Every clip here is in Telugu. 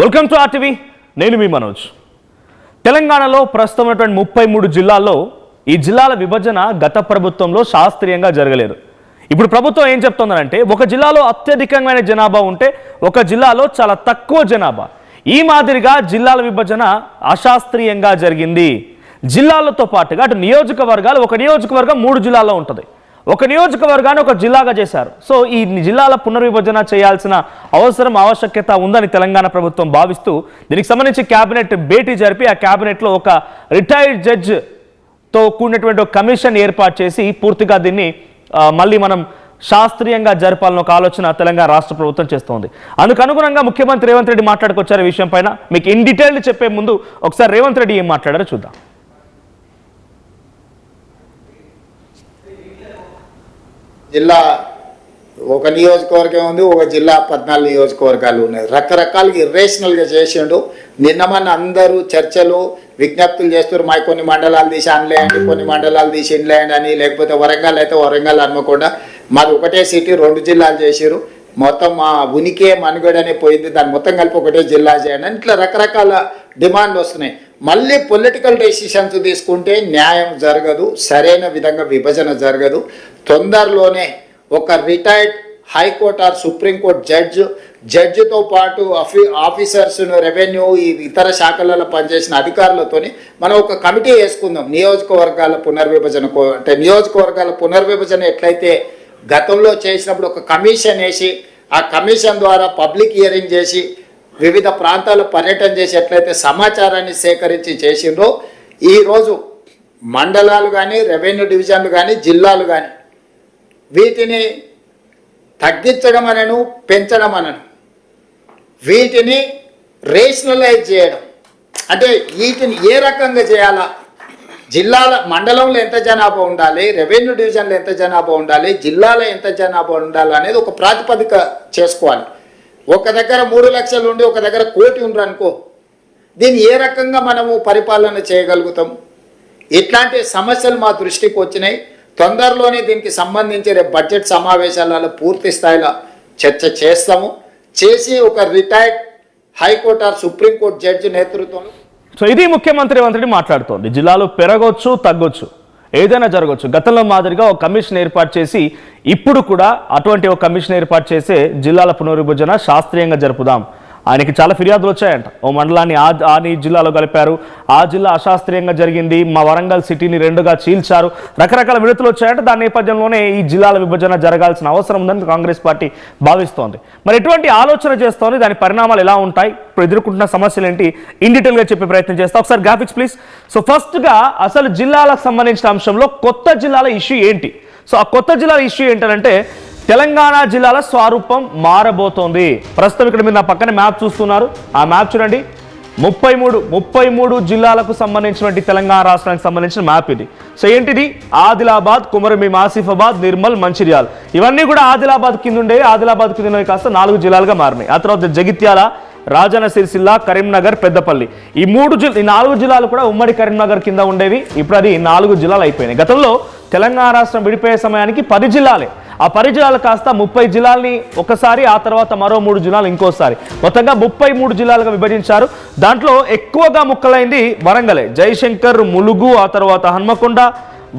వెల్కమ్ టు ఆర్టీవీ నేను మీ మనోజ్. తెలంగాణలో ప్రస్తుతం ఉన్నటువంటి ముప్పై మూడు జిల్లాల్లో ఈ జిల్లాల విభజన గత ప్రభుత్వంలో శాస్త్రీయంగా జరగలేదు. ఇప్పుడు ప్రభుత్వం ఏం చెప్తుందంటే ఒక జిల్లాలో అత్యధికమైన జనాభా ఉంటే ఒక జిల్లాలో చాలా తక్కువ జనాభా. ఈ మాదిరిగా జిల్లాల విభజన అశాస్త్రీయంగా జరిగింది. జిల్లాలతో పాటుగా అటు నియోజకవర్గాలు ఒక నియోజకవర్గం మూడు జిల్లాల్లో ఉంటుంది. ఒక నియోజకవర్గాన్ని ఒక జిల్లాగా చేశారు. సో ఈ జిల్లాల పునర్విభజన చేయాల్సిన అవసరం ఆవశ్యకత ఉందని తెలంగాణ ప్రభుత్వం భావిస్తూ దీనికి సంబంధించి కేబినెట్ భేటీ జరిపి ఆ కేబినెట్లో ఒక రిటైర్డ్ జడ్జ్తో కూడినటువంటి ఒక కమిషన్ ఏర్పాటు చేసి పూర్తిగా దీన్ని మళ్ళీ మనం శాస్త్రీయంగా జరపాలని ఒక ఆలోచన తెలంగాణ రాష్ట్ర ప్రభుత్వం చేస్తోంది. అందుకు అనుగుణంగా ముఖ్యమంత్రి రేవంత్ రెడ్డి మాట్లాడుకొచ్చారు ఈ విషయం పైన. మీకు ఇన్ డీటెయిల్ చెప్పే ముందు ఒకసారి రేవంత్ రెడ్డి ఏం మాట్లాడారో చూద్దాం. జిల్లా ఒక నియోజకవర్గం ఉంది ఒక జిల్లా పద్నాలుగు నియోజకవర్గాలు ఉన్నాయి. రకరకాలుగా ఇర్రేషనల్గా చేసిండు. నిన్న మన అందరూ చర్చలు విజ్ఞప్తులు చేస్తారు మా కొన్ని మండలాలు తీసి అనలేయండి కొన్ని మండలాలు తీసి ఇండ్లేయండి అని. లేకపోతే వరంగల్ అయితే వరంగల్ అనుకోకుండా మాది ఒకటే సిటీ రెండు జిల్లాలు చేసిరు మొత్తం మా ఉనికి మనుగడనే పోయింది. దాన్ని మొత్తం కలిపి ఒకటే జిల్లా చేయండి ఇట్లా రకరకాల డిమాండ్ వస్తున్నాయి. మళ్ళీ పొలిటికల్ డెసిషన్స్ తీసుకుంటే న్యాయం జరగదు సరైన విధంగా విభజన జరగదు. తొందరలోనే ఒక retired high court or supreme court judge జడ్జితో పాటు అఫీ ఆఫీసర్స్ను రెవెన్యూ ఈ ఇతర శాఖలలో పనిచేసిన అధికారులతోని మనం ఒక కమిటీ వేసుకుందాం. నియోజకవర్గాల పునర్విభజన కో- అంటే నియోజకవర్గాల పునర్విభజన ఎట్లయితే గతంలో చేసినప్పుడు ఒక కమిషన్ వేసి ఆ కమిషన్ ద్వారా పబ్లిక్ హియరింగ్ చేసి వివిధ ప్రాంతాలు పర్యటన చేసి ఎట్లయితే సమాచారాన్ని సేకరించి చేసిండ్రో ఈరోజు మండలాలు కానీ రెవెన్యూ డివిజన్లు కానీ జిల్లాలు కానీ వీటిని తగ్గించడం అనను పెంచడం అనను వీటిని రేషనలైజ్ చేయడం. అంటే వీటిని ఏ రకంగా చేయాలా? జిల్లాల మండలంలో ఎంత జనాభా ఉండాలి రెవెన్యూ డివిజన్లో ఎంత జనాభా ఉండాలి జిల్లాలో ఎంత జనాభా ఉండాలి అనేది ఒక ప్రాతిపదిక చేసుకోవాలి. ఒక దగ్గర మూడు లక్షలు ఉండి ఒక దగ్గర కోటి ఉండరు అనుకో. దీన్ని ఏ రకంగా మనము పరిపాలన చేయగలుగుతాం? ఇట్లాంటి సమస్యలు మా దృష్టికి వచ్చినాయి. తొందరలోనే దీనికి సంబంధించి రేపు బడ్జెట్ సమావేశాలలో పూర్తి స్థాయిలో చర్చ చేస్తాము. చేసి ఒక retired high court or supreme court judge నేతృత్వంలో సో ఇది ముఖ్యమంత్రి మంత్రి మాట్లాడుతోంది. జిల్లాలు పెరగొచ్చు తగ్గొచ్చు. ఏదైనా జరగవచ్చు గతంలో మాదిరిగా ఒక కమిషన్ ఏర్పాటు చేసి ఇప్పుడు కూడా అటువంటి ఒక కమిషన్ ఏర్పాటు చేసే జిల్లాల పునర్విభజన శాస్త్రీయంగా జరుపుదాం. ఆయనకి చాలా ఫిర్యాదులు వచ్చాయంట. ఓ మండలాన్ని ఆ ఆని జిల్లాలో కలిపారు. ఆ జిల్లా అశాస్త్రీయంగా జరిగింది. మా వరంగల్ సిటీని రెండుగా చీల్చారు. రకరకాల విడతలు వచ్చాయంట. దాని నేపథ్యంలోనే ఈ జిల్లాల విభజన జరగాల్సిన అవసరం ఉందని కాంగ్రెస్ పార్టీ భావిస్తోంది. మరి ఎటువంటి ఆలోచన చేస్తోంది? దాని పరిణామాలు ఎలా ఉంటాయి? ఇప్పుడు ఎదుర్కొంటున్న సమస్యలు ఏంటి? ఇన్ డీటెయిల్గా చెప్పే ప్రయత్నం చేస్తా. ఒకసారి గ్రాఫిక్స్ ప్లీజ్ సో ఫస్ట్గా అసలు జిల్లాలకు సంబంధించిన అంశంలో కొత్త జిల్లాల ఇష్యూ ఏంటి? సో ఆ కొత్త జిల్లాల ఇష్యూ ఏంటంటే తెలంగాణ జిల్లాల స్వరూపం మారబోతోంది. ప్రస్తుతం ఇక్కడ మీరు నా పక్కన మ్యాప్ చూస్తున్నారు. ఆ మ్యాప్ చూడండి. ముప్పై మూడు ముప్పై మూడు జిల్లాలకు సంబంధించినటువంటి తెలంగాణ రాష్ట్రానికి సంబంధించిన మ్యాప్ ఇది. సో ఏంటిది? ఆదిలాబాద్ కుమరమీం ఆసిఫాబాద్ నిర్మల్ మంచిర్యాల్. ఇవన్నీ కూడా ఆదిలాబాద్ కింద ఉండేవి ఆదిలాబాద్ కింద కాస్త నాలుగు జిల్లాలుగా మారినాయి. ఆ తర్వాత జగిత్యాల రాజన్న సిరిసిల్ల కరీంనగర్ పెద్దపల్లి. ఈ మూడు జిల్ ఈ నాలుగు జిల్లాలు కూడా ఉమ్మడి కరీంనగర్ కింద ఉండేవి. ఇప్పుడు అది నాలుగు జిల్లాలు అయిపోయినాయి. గతంలో తెలంగాణ రాష్ట్రం విడిపోయే సమయానికి పది జిల్లాలే. ఆ పది జిల్లాలు కాస్త ముప్పై జిల్లాల్ని ఒకసారి ఆ తర్వాత మరో మూడు జిల్లాలు ఇంకోసారి. మొత్తంగా ముప్పై మూడు జిల్లాలుగా విభజించారు. దాంట్లో ఎక్కువగా ముక్కలైంది వరంగలే. జయశంకర్ ములుగు ఆ తర్వాత హన్మకొండ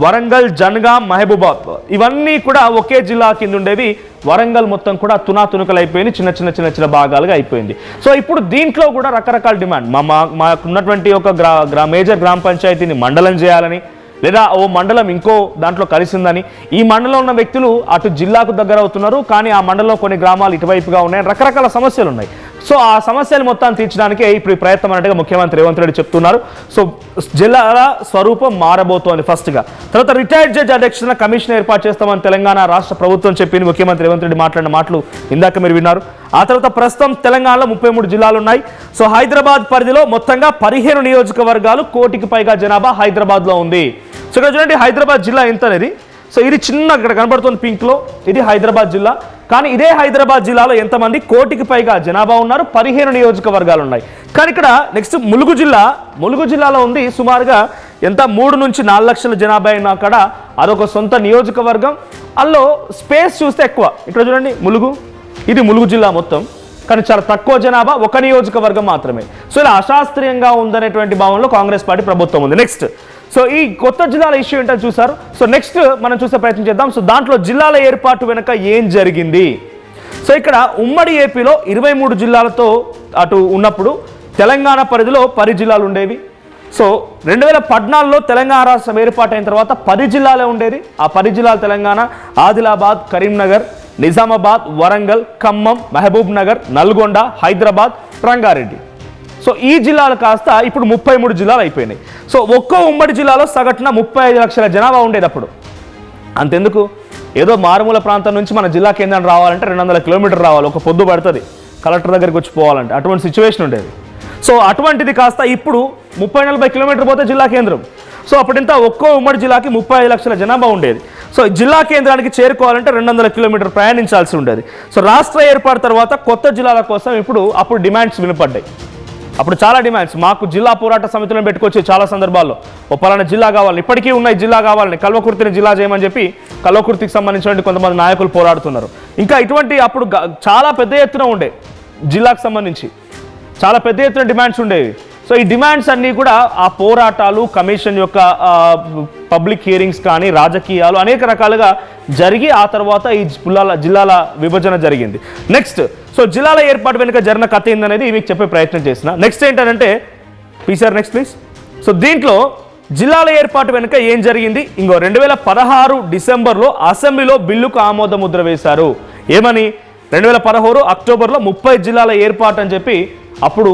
వరంగల్ జనగాం మహబూబాద్. ఇవన్నీ కూడా ఒకే జిల్లా కింద ఉండేవి వరంగల్ మొత్తం కూడా తునాతునుకలు అయిపోయింది చిన్న చిన్న చిన్న చిన్న భాగాలుగా అయిపోయింది. సో ఇప్పుడు దీంట్లో కూడా రకరకాల డిమాండ్. మా మాకు ఉన్నటువంటి ఒక గ్రా గ్రా మేజర్ గ్రామ పంచాయతీని మండలం చేయాలని లేదా ఓ మండలం ఇంకో దాంట్లో కలిసిందని ఈ మండలంలో ఉన్న వ్యక్తులు అటు జిల్లాకు దగ్గర అవుతున్నారు కానీ ఆ మండలంలో కొన్ని గ్రామాలు ఇటువైపుగా ఉన్నాయి. రకరకాల సమస్యలు ఉన్నాయి సో ఆ సమస్యలు మొత్తాన్ని తీర్చడానికే ఇప్పుడు ప్రయత్నం అన్నట్టుగా ముఖ్యమంత్రి రేవంత్ రెడ్డి చెప్తున్నారు. సో జిల్లాల స్వరూపం మారబోతోంది ఫస్ట్గా తర్వాత రిటైర్డ్ జడ్జి అధ్యక్షతన కమిషన్ ఏర్పాటు చేస్తామని తెలంగాణ రాష్ట్ర ప్రభుత్వం చెప్పింది. ముఖ్యమంత్రి రేవంత్ రెడ్డి మాట్లాడిన మాటలు ఇందాక మీరు విన్నారు. ఆ తర్వాత ప్రస్తుతం తెలంగాణలో ముప్పై మూడు జిల్లాలు ఉన్నాయి. సో హైదరాబాద్ పరిధిలో మొత్తంగా పదిహేను నియోజకవర్గాలు కోటికి పైగా జనాభా హైదరాబాద్లో ఉంది. సో ఇక్కడ చూడండి హైదరాబాద్ జిల్లా ఎంత అనేది? సో ఇది చిన్న ఇక్కడ కనబడుతుంది పింక్లో ఇది హైదరాబాద్ జిల్లా. కానీ ఇదే హైదరాబాద్ జిల్లాలో ఎంతమంది? కోటికి పైగా జనాభా ఉన్నారు. పదిహేను నియోజకవర్గాలు ఉన్నాయి. కానీ ఇక్కడ నెక్స్ట్ ములుగు జిల్లా ములుగు జిల్లాలో ఉంది సుమారుగా ఎంత? మూడు నుంచి నాలుగు లక్షల జనాభా అయినా అక్కడ అదొక సొంత నియోజకవర్గం. అందులో స్పేస్ చూస్తే ఎక్కువ. ఇక్కడ చూడండి ములుగు. ఇది ములుగు జిల్లా మొత్తం. కానీ చాలా తక్కువ జనాభా ఒక నియోజకవర్గం మాత్రమే. సో ఇలా అశాస్త్రీయంగా ఉందనేటువంటి భావనలో కాంగ్రెస్ పార్టీ ప్రభుత్వం ఉంది. నెక్స్ట్ సో ఈ కొత్త జిల్లాల ఇష్యూ ఏంటో చూసారు సో నెక్స్ట్ మనం చూసే ప్రయత్నం చేద్దాం. సో దాంట్లో జిల్లాల ఏర్పాటు వెనుక ఏం జరిగింది? సో ఇక్కడ ఉమ్మడి ఏపీలో ఇరవై మూడు జిల్లాలతో అటు ఉన్నప్పుడు తెలంగాణ పరిధిలో పది జిల్లాలు ఉండేవి. సో రెండు వేల పద్నాలుగులో తెలంగాణ రాష్ట్రం ఏర్పాటైన తర్వాత పది జిల్లాలే ఉండేది. ఆ పది జిల్లాలు తెలంగాణ ఆదిలాబాద్ కరీంనగర్ నిజామాబాద్ వరంగల్ ఖమ్మం మహబూబ్ నగర్ నల్గొండ హైదరాబాద్ రంగారెడ్డి. సో ఈ జిల్లాలు కాస్త ఇప్పుడు ముప్పై మూడు జిల్లాలు అయిపోయినాయి. సో ఒక్కో ఉమ్మడి జిల్లాలో సగటున ముప్పై ఐదు లక్షల జనాభా ఉండేది అప్పుడు. అంతెందుకు? ఏదో మారుమూల ప్రాంతం నుంచి మన జిల్లా కేంద్రం రావాలంటే రెండు వందల కిలోమీటర్ రావాలి ఒక పొద్దు పడుతుంది. కలెక్టర్ దగ్గరికి వచ్చి పోవాలంటే అటువంటి సిచ్యువేషన్ ఉండేది. సో అటువంటిది కాస్త ఇప్పుడు ముప్పై నలభై కిలోమీటర్ పోతే జిల్లా కేంద్రం. సో అప్పుడింత ఒక్కో ఉమ్మడి జిల్లాకి ముప్పై ఐదు లక్షల జనాభా ఉండేది. సో జిల్లా కేంద్రానికి చేరుకోవాలంటే రెండు వందల కిలోమీటర్ ప్రయాణించాల్సి ఉండేది. సో రాష్ట్ర ఏర్పాటు తర్వాత కొత్త జిల్లాల కోసం ఇప్పుడు అప్పుడు డిమాండ్స్ వినపడ్డాయి. అప్పుడు చాలా డిమాండ్స్. మాకు జిల్లా పోరాట సమితులను పెట్టుకొచ్చి చాలా సందర్భాల్లో ఓ పలానా జిల్లా కావాలని ఇప్పటికీ ఉన్నాయి జిల్లా కావాలని కల్వకుర్తిని జిల్లా చేయమని చెప్పి కల్వకుర్తికి సంబంధించినటువంటి కొంతమంది నాయకులు పోరాడుతున్నారు. ఇంకా ఇటువంటి అప్పుడు చాలా పెద్ద ఎత్తున ఉండే జిల్లాకు సంబంధించి చాలా పెద్ద ఎత్తున డిమాండ్స్ ఉండేవి. సో ఈ డిమాండ్స్ అన్నీ కూడా ఆ పోరాటాలు కమిషన్ యొక్క పబ్లిక్ హియరింగ్స్ కానీ రాజకీయాలు అనేక రకాలుగా జరిగి ఆ తర్వాత ఈ జిల్లాల జిల్లాల విభజన జరిగింది. నెక్స్ట్ సో జిల్లాల ఏర్పాటు వెనుక జరిగిన కథ ఏందనేది మీకు చెప్పే ప్రయత్నం చేసిన. నెక్స్ట్ ఏంటంటే పీసీఆర్ నెక్స్ట్ ప్లీజ్ సో దీంట్లో జిల్లాల ఏర్పాటు వెనుక ఏం జరిగింది? ఇంకో రెండు వేల పదహారు డిసెంబర్లో అసెంబ్లీలో బిల్లుకు ఆమోద ముద్ర వేశారు. ఏమని? రెండు వేల పదహారు అక్టోబర్లో ముప్పై జిల్లాల ఏర్పాటు అని చెప్పి అప్పుడు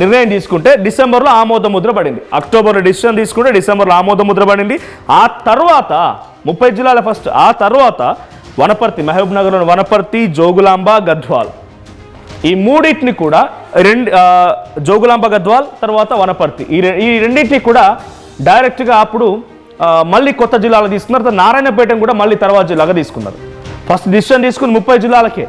నిర్ణయం తీసుకుంటే డిసెంబర్లో ఆమోద ముద్ర పడింది. అక్టోబర్లో డిసిషన్ తీసుకుంటే డిసెంబర్లో ఆమోద ముద్ర పడింది. ఆ తర్వాత ముప్పై జిల్లాల ఫస్ట్ ఆ తర్వాత వనపర్తి మహబూబ్ నగర్లోని వనపర్తి జోగులాంబ గద్వాల్. ఈ మూడింటిని కూడా రెండు జోగులాంబ గద్వాల్ తర్వాత వనపర్తి. ఈ ఈ రెండింటిని కూడా డైరెక్ట్గా అప్పుడు మళ్ళీ కొత్త జిల్లాలు తీసుకున్నారు. నారాయణపేటను కూడా మళ్ళీ తర్వాత జిల్లాగా తీసుకున్నారు. ఫస్ట్ డిసిషన్ తీసుకుని ముప్పై జిల్లాలకే.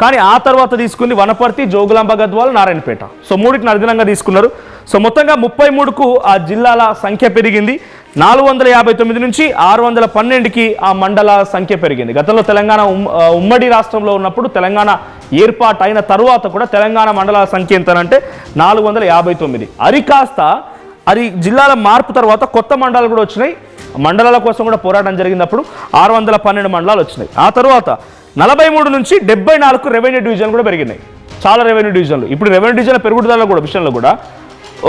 కానీ ఆ తర్వాత తీసుకుంది వనపర్తి జోగులాంబ గద్వాల్ నారాయణపేట. సో మూడింటిని అధీనంగా తీసుకున్నారు. సో మొత్తంగా ముప్పై మూడుకు ఆ జిల్లాల సంఖ్య పెరిగింది. నాలుగు వందల యాభై తొమ్మిది నుంచి ఆరు వందల పన్నెండుకి ఆ మండల సంఖ్య పెరిగింది. గతంలో తెలంగాణ ఉమ్- ఉమ్మడి రాష్ట్రంలో ఉన్నప్పుడు తెలంగాణ ఏర్పాటు అయిన తర్వాత కూడా తెలంగాణ మండలాల సంఖ్య ఎంతనంటే నాలుగు వందల యాభై తొమ్మిది. అది కాస్త అది జిల్లాల మార్పు తర్వాత కొత్త మండలాలు కూడా వచ్చినాయి. మండలాల కోసం కూడా పోరాటం జరిగినప్పుడు ఆరు వందల పన్నెండు మండలాలు వచ్చినాయి. ఆ తర్వాత నలభై మూడు నుంచి డెబ్బై నాలుగు రెవెన్యూ డివిజన్ కూడా పెరిగినాయి. చాలా రెవెన్యూ డివిజన్లు. ఇప్పుడు రెవెన్యూ డివిజన్ల పెరుగుదల కూడా విషయంలో కూడా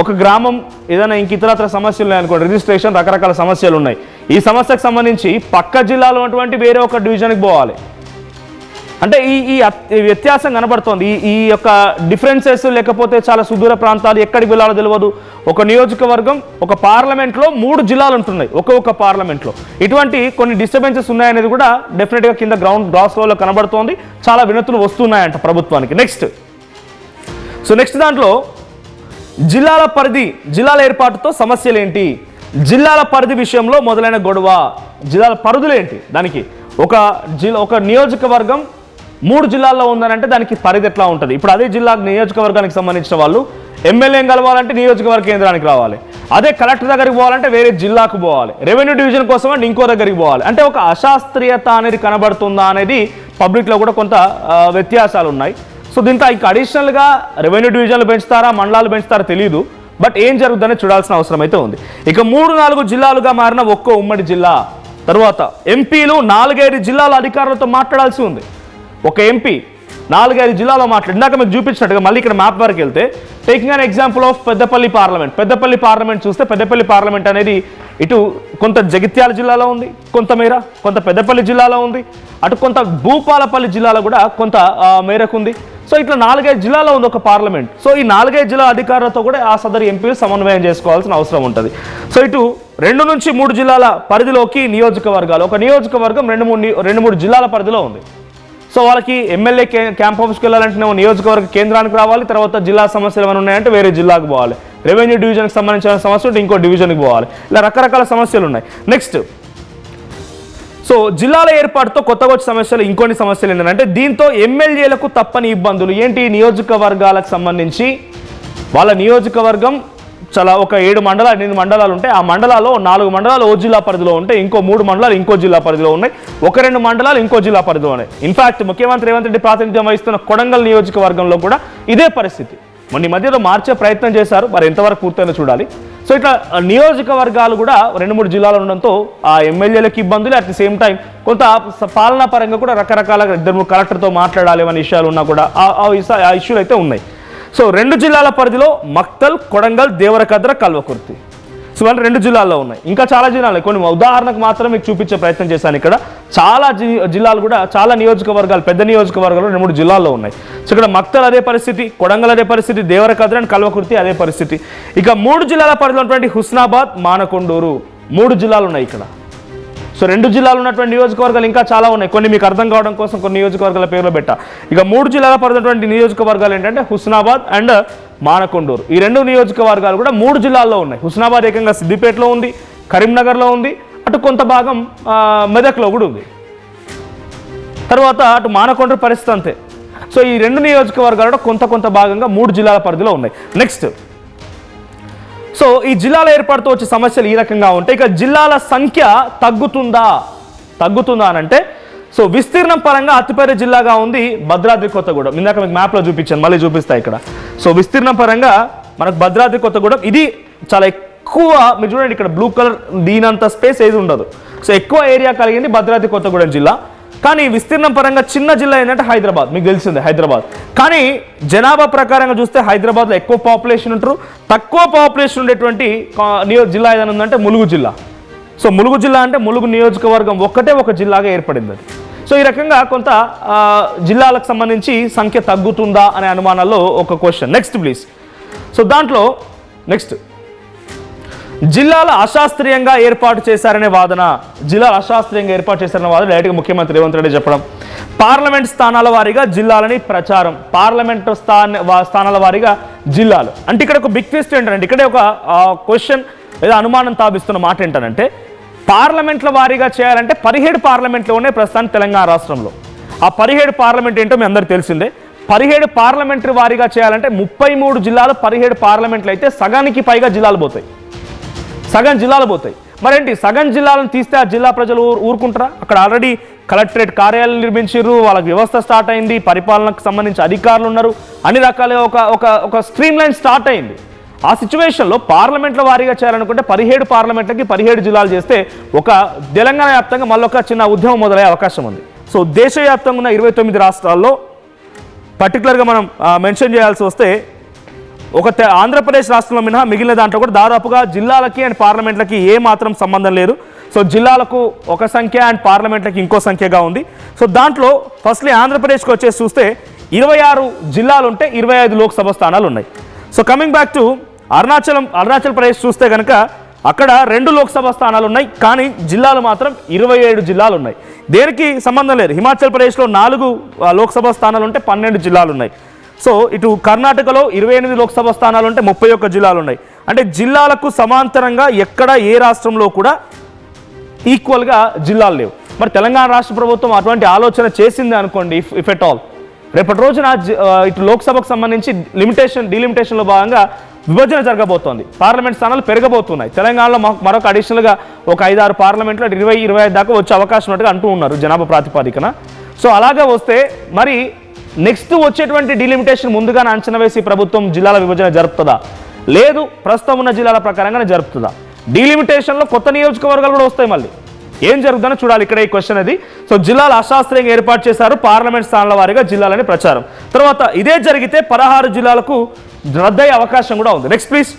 ఒక గ్రామం ఏదైనా ఇంక ఇతరత్ర సమస్యలు ఉన్నాయనుకోండి రిజిస్ట్రేషన్ రకరకాల సమస్యలు ఉన్నాయి. ఈ సమస్యకు సంబంధించి పక్క జిల్లాలో ఉన్నటువంటి వేరే ఒక డివిజన్కి పోవాలి. అంటే ఈ ఈ వ్యత్యాసం కనబడుతోంది. ఈ ఈ యొక్క డిఫరెన్సెస్ లేకపోతే చాలా సుదూర ప్రాంతాలు ఎక్కడికి వెళ్ళాలో తెలియదు ఒక నియోజకవర్గం ఒక పార్లమెంట్లో మూడు జిల్లాలు ఉంటున్నాయి. ఒక్కొక్క పార్లమెంట్లో. ఇటువంటి కొన్ని డిస్టర్బెన్సెస్ ఉన్నాయనేది కూడా డెఫినెట్గా కింద గ్రౌండ్ గ్రాస్ లెవెల్లో కనబడుతోంది. చాలా వినతులు వస్తున్నాయంట ప్రభుత్వానికి. నెక్స్ట్ సో నెక్స్ట్ దాంట్లో జిల్లాల పరిధి జిల్లాల ఏర్పాటుతో సమస్యలు ఏంటి జిల్లాల పరిధి విషయంలో మొదలైన గొడవ జిల్లాల పరిధులు ఏంటి? దానికి ఒక జిల్లా ఒక నియోజకవర్గం మూడు జిల్లాల్లో ఉందనంటే దానికి పరిధి ఎట్లా ఉంటుంది? ఇప్పుడు అదే జిల్లా నియోజకవర్గానికి సంబంధించిన వాళ్ళు ఎమ్మెల్యేని కలవాలంటే నియోజకవర్గ కేంద్రానికి రావాలి. అదే కలెక్టర్ దగ్గరికి పోవాలంటే వేరే జిల్లాకు పోవాలి. రెవెన్యూ డివిజన్ కోసం అంటే ఇంకో దగ్గరికి పోవాలి. అంటే ఒక అశాస్త్రీయత అనేది కనబడుతుందా అనేది పబ్లిక్లో కూడా కొంత వ్యత్యాసాలు ఉన్నాయి సో దీంతో ఇంకా అడిషనల్గా రెవెన్యూ డివిజన్లు పెంచుతారా మండలాలు పెంచుతారా తెలియదు బట్ ఏం జరుగుతుందని చూడాల్సిన అవసరం అయితే ఉంది. ఇక మూడు నాలుగు జిల్లాలుగా మారిన ఒక్కో ఉమ్మడి జిల్లా. తర్వాత ఎంపీలు నాలుగైదు జిల్లాల అధికారులతో మాట్లాడాల్సి ఉంది. ఒక ఎంపీ నాలుగైదు జిల్లాలో మాట్లాడి ఇందాక మీకు చూపించినట్టుగా మళ్ళీ ఇక్కడ మ్యాప్ వరకు వెళ్తే taking an example of Peddapalli parliament. Peddapalli parliament చూస్తే పెద్దపల్లి పార్లమెంట్ అనేది ఇటు కొంత జగిత్యాల జిల్లాలో ఉంది కొంతమేర కొంత పెద్దపల్లి జిల్లాలో ఉంది అటు కొంత భూపాలపల్లి జిల్లాలో కూడా కొంత మేరకు ఉంది. సో ఇట్లా నాలుగైదు జిల్లాలో ఉంది ఒక పార్లమెంట్. సో ఈ నాలుగైదు జిల్లా అధికారులతో కూడా ఆ సదరు ఎంపీలు సమన్వయం చేసుకోవాల్సిన అవసరం ఉంటుంది. సో ఇటు రెండు నుంచి మూడు జిల్లాల పరిధిలోకి నియోజకవర్గాలు ఒక నియోజకవర్గం రెండు మూడు రెండు మూడు జిల్లాల పరిధిలో ఉంది. సో వాళ్ళకి ఎమ్మెల్యే కే క్యాంప్ ఆఫీస్కి వెళ్ళాలంటేనేమో నియోజకవర్గ కేంద్రానికి రావాలి తర్వాత జిల్లా సమస్యలు ఏమైనా ఉన్నాయంటే వేరే జిల్లాకు పోవాలి. రెవెన్యూ డివిజన్కి సంబంధించిన సమస్య ఉంటే ఇంకో డివిజన్కి పోవాలి. ఇలా రకరకాల సమస్యలు ఉన్నాయి. నెక్స్ట్ సో జిల్లాల ఏర్పాటుతో కొత్తగా వచ్చే సమస్యలు ఇంకొన్ని సమస్యలు ఏంటంటే దీంతో ఎమ్మెల్యేలకు తప్పని ఇబ్బందులు. ఏంటి? నియోజకవర్గాలకు సంబంధించి వాళ్ళ నియోజకవర్గం చాలా ఒక ఏడు మండలాలు ఎనిమిది మండలాలు ఉంటాయి. ఆ మండలాల్లో నాలుగు మండలాలు ఓ జిల్లా పరిధిలో ఉంటాయి. ఇంకో మూడు మండలాలు ఇంకో జిల్లా పరిధిలో ఉన్నాయి. ఒక రెండు మండలాలు ఇంకో జిల్లా పరిధిలో ఉన్నాయి. ఇన్ఫాక్ట్ ముఖ్యమంత్రి రేవంత్ రెడ్డి ప్రాతినిధ్యం వహిస్తున్న కొడంగల్ నియోజకవర్గంలో కూడా ఇదే పరిస్థితి. మొన్న మధ్యలో మార్చే ప్రయత్నం చేశారు. మరి ఎంతవరకు పూర్తయినా చూడాలి. సో ఇట్లా నియోజకవర్గాలు కూడా రెండు మూడు జిల్లాలు ఉండడంతో ఆ ఎమ్మెల్యేలకు ఇబ్బందులు. అట్ ది సేమ్ టైం కొంత పాలనా పరంగా కూడా రకరకాల ఇద్దరు మూడు కలెక్టర్తో మాట్లాడాలి అనే విషయాలు ఉన్నా కూడా ఆ- ఆ ఇష్యూలు అయితే ఉన్నాయి. సో రెండు జిల్లాల పరిధిలో మక్తల్ కొడంగల్ దేవరకద్ర కల్వకుర్తి. సో ఇవాళ రెండు జిల్లాల్లో ఉన్నాయి. ఇంకా చాలా జిల్లాలు కొన్ని ఉదాహరణకు మాత్రం మీకు చూపించే ప్రయత్నం చేశాను ఇక్కడ. చాలా జిల్లాలు కూడా చాలా నియోజకవర్గాలు పెద్ద నియోజకవర్గాలు రెండు మూడు జిల్లాల్లో ఉన్నాయి. సో ఇక్కడ మక్తల్ అదే పరిస్థితి కొడంగల్ అదే పరిస్థితి దేవరకద్ర అండ్ కల్వకుర్తి అదే పరిస్థితి. ఇక మూడు జిల్లాల పరిధిలో ఉన్నటువంటి హుస్నాబాద్ మానకొండూరు మూడు జిల్లాలు ఉన్నాయి ఇక్కడ. సో రెండు జిల్లాలు ఉన్నటువంటి నియోజకవర్గాలు ఇంకా చాలా ఉన్నాయి. కొన్ని మీకు అర్థం కావడం కోసం కొన్ని నియోజకవర్గాల పేర్లు పెట్టా. ఇక మూడు జిల్లాల పరిధినటువంటి నియోజకవర్గాలు ఏంటంటే హుస్నాబాద్ అండ్ మానకొండూరు. ఈ రెండు నియోజకవర్గాలు కూడా మూడు జిల్లాల్లో ఉన్నాయి. హుస్నాబాద్ ఏకంగా సిద్దిపేటలో ఉంది కరీంనగర్లో ఉంది అటు కొంత భాగం మెదక్లో కూడా ఉంది. తర్వాత అటు మానకొండూరు పరిస్థితి అంతే. సో ఈ రెండు నియోజకవర్గాలు కూడా కొంత కొంత భాగంగా మూడు జిల్లాల పరిధిలో ఉన్నాయి. నెక్స్ట్ సో ఈ జిల్లాలో ఏర్పడుతూ వచ్చే సమస్యలు ఈ రకంగా ఉంటాయి. ఇక జిల్లాల సంఖ్య తగ్గుతుందా? తగ్గుతుందా అని అంటే సో విస్తీర్ణం పరంగా అతిపెద్ద జిల్లాగా ఉంది భద్రాద్రి కొత్తగూడెం ఇందాక మీకు మ్యాప్లో చూపించాను మళ్ళీ చూపిస్తా ఇక్కడ. సో విస్తీర్ణం పరంగా మనకు భద్రాద్రి కొత్తగూడెం ఇది చాలా ఎక్కువ మీరు చూడండి ఇక్కడ బ్లూ కలర్ దీనంత స్పేస్ ఏది ఉండదు. సో ఎక్కువ ఏరియా కలిగింది భద్రాద్రి కొత్తగూడెం జిల్లా. కానీ విస్తీర్ణం పరంగా చిన్న జిల్లా ఏంటంటే హైదరాబాద్. మీకు తెలిసిందే హైదరాబాద్. కానీ జనాభా ప్రకారంగా చూస్తే హైదరాబాద్లో ఎక్కువ పాపులేషన్ ఉంటారు. తక్కువ పాపులేషన్ ఉండేటువంటి జిల్లా ఏదైనా ఉందంటే ములుగు జిల్లా. సో ములుగు జిల్లా అంటే ములుగు నియోజకవర్గం ఒక్కటే ఒక జిల్లాగా ఏర్పడింది అది. సో ఈ రకంగా కొంత జిల్లాలకు సంబంధించి సంఖ్య తగ్గుతుందా అనే అనుమానాల్లో ఒక క్వశ్చన్ నెక్స్ట్ ప్లీజ్ సో దాంట్లో నెక్స్ట్ జిల్లాల అశాస్త్రీయంగా ఏర్పాటు చేశారనే వాదన జిల్లాలు అశాస్త్రీయంగా ఏర్పాటు చేశారనే వాదన డైరెక్ట్గా ముఖ్యమంత్రి రేవంత్ రెడ్డి చెప్పడం. పార్లమెంట్ స్థానాల వారీగా జిల్లాలని ప్రచారం పార్లమెంట్ స్థాన వా- స్థానాల వారీగా జిల్లాలు. అంటే ఇక్కడ ఒక బిగ్ ట్విస్ట్ ఏంటంటే ఇక్కడే ఒక క్వశ్చన్ లేదా అనుమానం తాపిస్తున్న మాట ఏంటంటే పార్లమెంట్ల వారీగా చేయాలంటే పదిహేడు పార్లమెంట్లు ఉన్నాయి ప్రస్తుతానికి తెలంగాణ రాష్ట్రంలో. ఆ పదిహేడు పార్లమెంట్ ఏంటో మీ అందరికీ తెలిసిందే. పదిహేడు పార్లమెంటరీ వారీగా చేయాలంటే ముప్పై మూడు జిల్లాలు పదిహేడు పార్లమెంట్లు అయితే సగానికి పైగా జిల్లాలు పోతాయి. సగం జిల్లాలు పోతాయి. మరేంటి? సగం జిల్లాలను తీస్తే ఆ జిల్లా ప్రజలు ఊరు- ఊరుకుంటారా? అక్కడ ఆల్రెడీ కలెక్టరేట్ కార్యాలయం నిర్మించారు వాళ్ళకి వ్యవస్థ స్టార్ట్ అయింది పరిపాలనకు సంబంధించి అధికారులు ఉన్నారు. అన్ని రకాలుగా ఒక ఒక ఒక స్ట్రీమ్ లైన్ స్టార్ట్ అయింది. ఆ సిచ్యువేషన్లో పార్లమెంట్ల వారీగా చేయాలనుకుంటే పదిహేడు పార్లమెంట్లకి పదిహేడు జిల్లాలు చేస్తే ఒక తెలంగాణ వ్యాప్తంగా మళ్ళొక చిన్న ఉద్యమం మొదలయ్యే అవకాశం ఉంది. సో దేశవ్యాప్తంగా ఉన్న ఇరవై తొమ్మిది రాష్ట్రాల్లో పర్టికులర్గా మనం మెన్షన్ చేయాల్సి వస్తే ఒక ఆంధ్రప్రదేశ్ రాష్ట్రంలో మినహా మిగిలిన దాంట్లో కూడా దాదాపుగా జిల్లాలకి అండ్ పార్లమెంట్లకి ఏ మాత్రం సంబంధం లేదు. సో జిల్లాలకు ఒక సంఖ్య అండ్ పార్లమెంట్లకి ఇంకో సంఖ్యగా ఉంది. సో దాంట్లో ఫస్ట్లీ ఆంధ్రప్రదేశ్కి వచ్చేసి చూస్తే ఇరవై ఆరు జిల్లాలు ఉంటే ఇరవై ఐదు లోక్సభ స్థానాలు ఉన్నాయి so coming back to Arunachalam Arunachal Pradesh చూస్తే కనుక అక్కడ రెండు లోక్సభ స్థానాలు ఉన్నాయి కానీ జిల్లాలు మాత్రం ఇరవై ఏడు జిల్లాలు ఉన్నాయి దేనికి సంబంధం లేదు. హిమాచల్ ప్రదేశ్లో నాలుగు లోక్సభ స్థానాలు ఉంటే పన్నెండు జిల్లాలు ఉన్నాయి సో ఇటు కర్ణాటకలో ఇరవై ఎనిమిది లోక్సభ స్థానాలు ఉంటే ముప్పై ఒక్క జిల్లాలు ఉన్నాయి అంటే జిల్లాలకు సమాంతరంగా ఎక్కడ ఏ రాష్ట్రంలో కూడా ఈక్వల్గా జిల్లాలు లేవు. మరి తెలంగాణ రాష్ట్ర ప్రభుత్వం అటువంటి ఆలోచన చేసింది అనుకోండి ఇఫ్ ఇఫ్ ఎట్ ఆల్. రేపటి రోజున ఇటు లోక్సభకు సంబంధించి లిమిటేషన్ డీలిమిటేషన్లో భాగంగా విభజన జరగబోతోంది. పార్లమెంట్ స్థానాలు పెరగబోతున్నాయి. తెలంగాణలో మాకు మరొక అడిషనల్గా ఒక ఐదారు పార్లమెంట్లో ఇరవై ఇరవై ఐదు దాకా వచ్చే అవకాశం ఉన్నట్టుగా అంటూ ఉన్నారు జనాభా ప్రాతిపదికన. సో అలాగే వస్తే మరి నెక్స్ట్ వచ్చేటువంటి డీలిమిటేషన్ ముందుగానే అంచనా వేసి ప్రభుత్వం జిల్లాల విభజన జరుపుతుందా? లేదు ప్రస్తుతం ఉన్న జిల్లాల ప్రకారంగానే జరుపుతుందా? డీలిమిటేషన్లో కొత్త నియోజకవర్గాలు కూడా వస్తాయి మళ్ళీ. ఏం జరుగుతుందో చూడాలి ఇక్కడ ఈ క్వశ్చన్ అది సో జిల్లాలు అశాస్త్రీయంగా ఏర్పాటు చేశారు పార్లమెంట్ స్థానాల వారీగా జిల్లాలని ప్రచారం. తర్వాత ఇదే జరిగితే పదహారు జిల్లాలకు రద్దయ్యే అవకాశం కూడా ఉంది. నెక్స్ట్ ప్లీజ్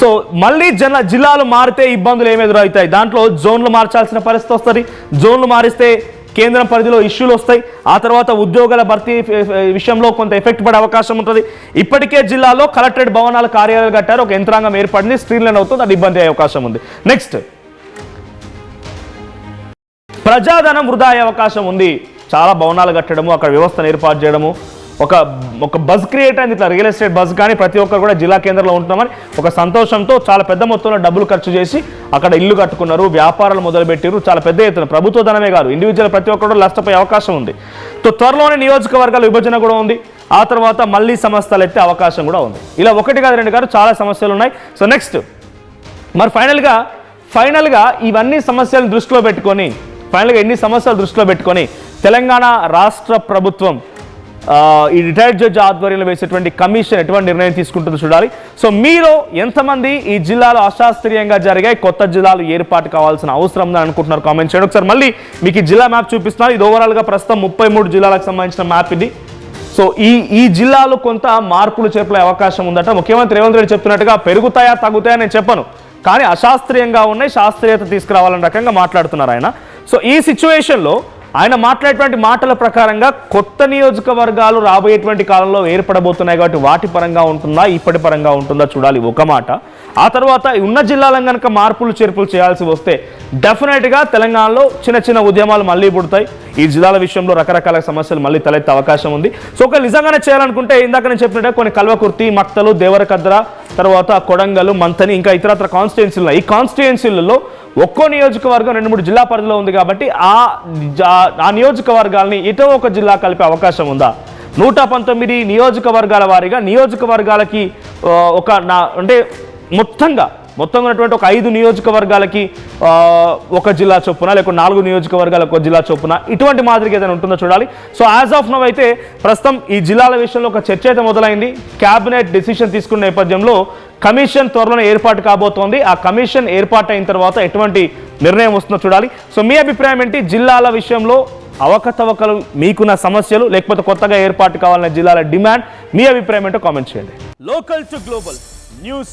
సో మళ్ళీ జన జిల్లాలు మారితే ఇబ్బందులు ఏమి ఎదురవుతాయి? దాంట్లో జోన్లు మార్చాల్సిన పరిస్థితి వస్తుంది. జోన్లు మారిస్తే కేంద్రం పరిధిలో ఇష్యూలు వస్తాయి. ఆ తర్వాత ఉద్యోగాల భర్తీ విషయంలో కొంత ఎఫెక్ట్ పడే అవకాశం ఉంటుంది. ఇప్పటికే జిల్లాలో కలెక్టరేట్ భవనాల కార్యాలయాలు కట్టారు. ఒక యంత్రాంగం ఏర్పడింది. స్ట్రీమ్ లైన్ అవుతుంది. అది ఇబ్బంది అయ్యే అవకాశం ఉంది. నెక్స్ట్ ప్రజాధనం వృధా అయ్యే అవకాశం ఉంది. చాలా భవనాలు కట్టడము అక్కడ వ్యవస్థను ఏర్పాటు చేయడము ఒక ఒక బజ్ క్రియేట్ అయింది. ఇట్లా రియల్ ఎస్టేట్ బజ్ కానీ ప్రతి ఒక్కరు కూడా జిల్లా కేంద్రంలో ఉంటున్నామని ఒక సంతోషంతో చాలా పెద్ద మొత్తంలో డబ్బులు ఖర్చు చేసి అక్కడ ఇల్లు కట్టుకున్నారు వ్యాపారాలు మొదలుపెట్టారు చాలా పెద్ద ఎత్తున ప్రభుత్వ ధనమే కాదు ఇండివిజువల్ ప్రతి ఒక్కరు నష్టపోయే అవకాశం ఉంది. సో త్వరలోనే నియోజకవర్గాల విభజన కూడా ఉంది. ఆ తర్వాత మళ్ళీ సమస్యలు ఎత్తే అవకాశం కూడా ఉంది. ఇలా ఒకటి కాదు రెండు కాదు చాలా సమస్యలు ఉన్నాయి. సో నెక్స్ట్ మరి ఫైనల్గా ఫైనల్గా ఇవన్నీ సమస్యలను దృష్టిలో పెట్టుకొని ఫైనల్గా ఎన్ని సమస్యలు దృష్టిలో పెట్టుకొని తెలంగాణ రాష్ట్ర ప్రభుత్వం ఈ రిటైర్డ్ జడ్జ్ ఆధ్వర్యంలో వేసేటువంటి కమిషన్ ఎటువంటి నిర్ణయం తీసుకుంటుందో చూడాలి. సో మీరు ఎంతమంది ఈ జిల్లాలో అశాస్త్రీయంగా జరిగాయి కొత్త జిల్లాలు ఏర్పాటు కావాల్సిన అవసరం ఉందని అనుకుంటున్నారు? కామెంట్ చేయండి. ఒకసారి మళ్ళీ మీకు ఈ జిల్లా మ్యాప్ చూపిస్తున్నారు. ఇది ఓవరాల్గా ప్రస్తుతం ముప్పై మూడు జిల్లాలకు సంబంధించిన మ్యాప్ ఇది. సో ఈ ఈ జిల్లాలో కొంత మార్పులు చేపలే అవకాశం ఉందట. ముఖ్యమంత్రి రేవంత్ రెడ్డి చెప్తున్నట్టుగా పెరుగుతాయా తగ్గుతాయా నేను చెప్పను. కానీ అశాస్త్రీయంగా ఉన్నాయి శాస్త్రీయత తీసుకురావాలని రకంగా మాట్లాడుతున్నారు ఆయన. సో ఈ సిచ్యువేషన్లో ఆయన మాట్లాడేటువంటి మాటల ప్రకారంగా కొత్త నియోజకవర్గాలు రాబోయేటువంటి కాలంలో ఏర్పడబోతున్నాయి కాబట్టి వాటి పరంగా ఉంటుందా ఇప్పటి పరంగా ఉంటుందా చూడాలి ఒక మాట. ఆ తర్వాత ఉన్న జిల్లాలను కనుక మార్పులు చేర్పులు చేయాల్సి వస్తే డెఫినెట్గా తెలంగాణలో చిన్న చిన్న ఉద్యమాలు మళ్ళీ పుడతాయి. ఈ జిల్లాల విషయంలో రకరకాల సమస్యలు మళ్ళీ తలెత్తే అవకాశం ఉంది. సో ఒక నిజంగానే చేయాలనుకుంటే ఇందాక నేను చెప్పినట్టే కొన్ని కల్వకుర్తి మక్తలు దేవరకద్ర తర్వాత కొడంగలు మంతని ఇంకా ఇతరత్ర కాన్స్టిట్యున్సీలు ఉన్నాయి. ఈ కాన్స్టిట్యున్సీలలో ఒక్కో నియోజకవర్గం రెండు మూడు జిల్లా పరిధిలో ఉంది కాబట్టి ఆ జా- ఆ నియోజకవర్గాల్ని ఇటో ఒక జిల్లా కలిపే అవకాశం ఉందా? నూట పంతొమ్మిది నియోజకవర్గాల వారీగా నియోజకవర్గాలకి ఒక నా అంటే మొత్తంగా మొత్తం ఉన్నటువంటి ఒక ఐదు నియోజకవర్గాలకి ఒక జిల్లా చొప్పున లేకపోతే నాలుగు నియోజకవర్గాలకు ఒక జిల్లా చొప్పున ఇటువంటి మాదిరిగా ఏదైనా ఉంటుందో చూడాలి. సో యాజ్ ఆఫ్ నవ్ అయితే ప్రస్తుతం ఈ జిల్లాల విషయంలో ఒక చర్చ అయితే మొదలైంది. క్యాబినెట్ డిసిషన్ తీసుకున్న నేపథ్యంలో కమిషన్ త్వరలో ఏర్పాటు కాబోతోంది. ఆ కమిషన్ ఏర్పాటు అయిన తర్వాత ఎటువంటి నిర్ణయం వస్తుందో చూడాలి. సో మీ అభిప్రాయం ఏంటి? జిల్లాల విషయంలో అవకతవకలు మీకున్న సమస్యలు లేకపోతే కొత్తగా ఏర్పాటు కావాలన్న జిల్లాల డిమాండ్ మీ అభిప్రాయం ఏంటో కామెంట్ చేయండి. Local to global news